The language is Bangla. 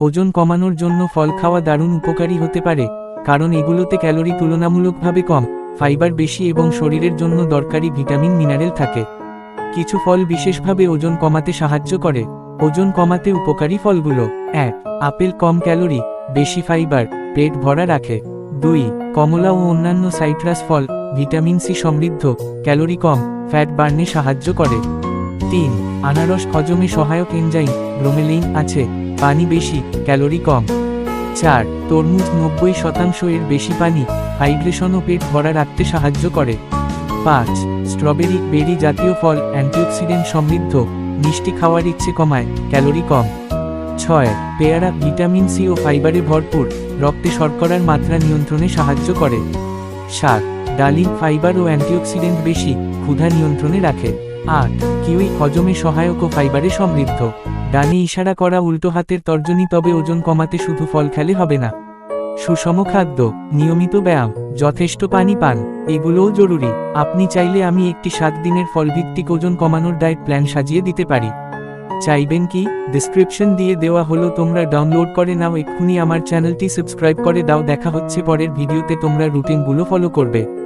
ওজন কমানোর জন্য ফল খাওয়া দারুণ উপকারী হতে পারে, কারণ এগুলোতে ক্যালোরি তুলনামূলকভাবে কম, ফাইবার বেশি এবং শরীরের জন্য দরকারি ভিটামিন, মিনারেল থাকে। কিছু ফল বিশেষভাবে ওজন কমাতে সাহায্য করে। ওজন কমাতে উপকারী ফলগুলো, এক, আপেল কম ক্যালোরি, বেশি ফাইবার, পেট ভরা রাখে। দুই, কমলা ও অন্যান্য সাইট্রাস ফল, ভিটামিন সি সমৃদ্ধ, ক্যালোরি কম, ফ্যাট বার্নে সাহায্য করে। তিন, আনারস হজমে সহায়ক এনজাইম ব্রোমেলিন আছে। পানি বেশি, ক্যালোরি কম। চার, তরমুজ নব্বই শতাংশ এর বেশি পানি হাইড্রেশন ও পেট ভরা রাখতে সাহায্য করে। পাঁচ, স্ট্রবেরি, বেরি জাতীয় ফল, অ্যান্টিঅক্সিডেন্ট সমৃদ্ধ, মিষ্টি খাওয়ার ইচ্ছে কমায়, ক্যালোরি কম। ছয়, পেয়ারা, ভিটামিন সি ও ফাইবারে ভরপুর, রক্তে শর্করার মাত্রা নিয়ন্ত্রণে সাহায্য করে। সাত, ডালিম ফাইবার ও অ্যান্টিঅক্সিডেন্ট বেশি, ক্ষুধা নিয়ন্ত্রণে রাখে। আট, কিউই হজমে সহায়ক ও ফাইবারে সমৃদ্ধ। ডানে ইশারা করা উল্টো হাতের তর্জনী তবে ওজন কমাতে শুধু ফল খেলে হবে না। সুষম খাদ্য, নিয়মিত ব্যায়াম, যথেষ্ট পানি পান, এগুলোও জরুরি। আপনি চাইলে আমি একটি সাত দিনের ফলভিত্তিক ওজন কমানোর ডায়েট প্ল্যান সাজিয়ে দিতে পারি। চাইবেন কি? ডিসক্রিপশন দিয়ে দেওয়া হলো, তোমরা ডাউনলোড করে নাও, এক্ষুনি আমার চ্যানেলটি সাবস্ক্রাইব করে দাও, দেখা হচ্ছে পরের ভিডিওতে, তোমরা রুটিনগুলো ফলো করবে।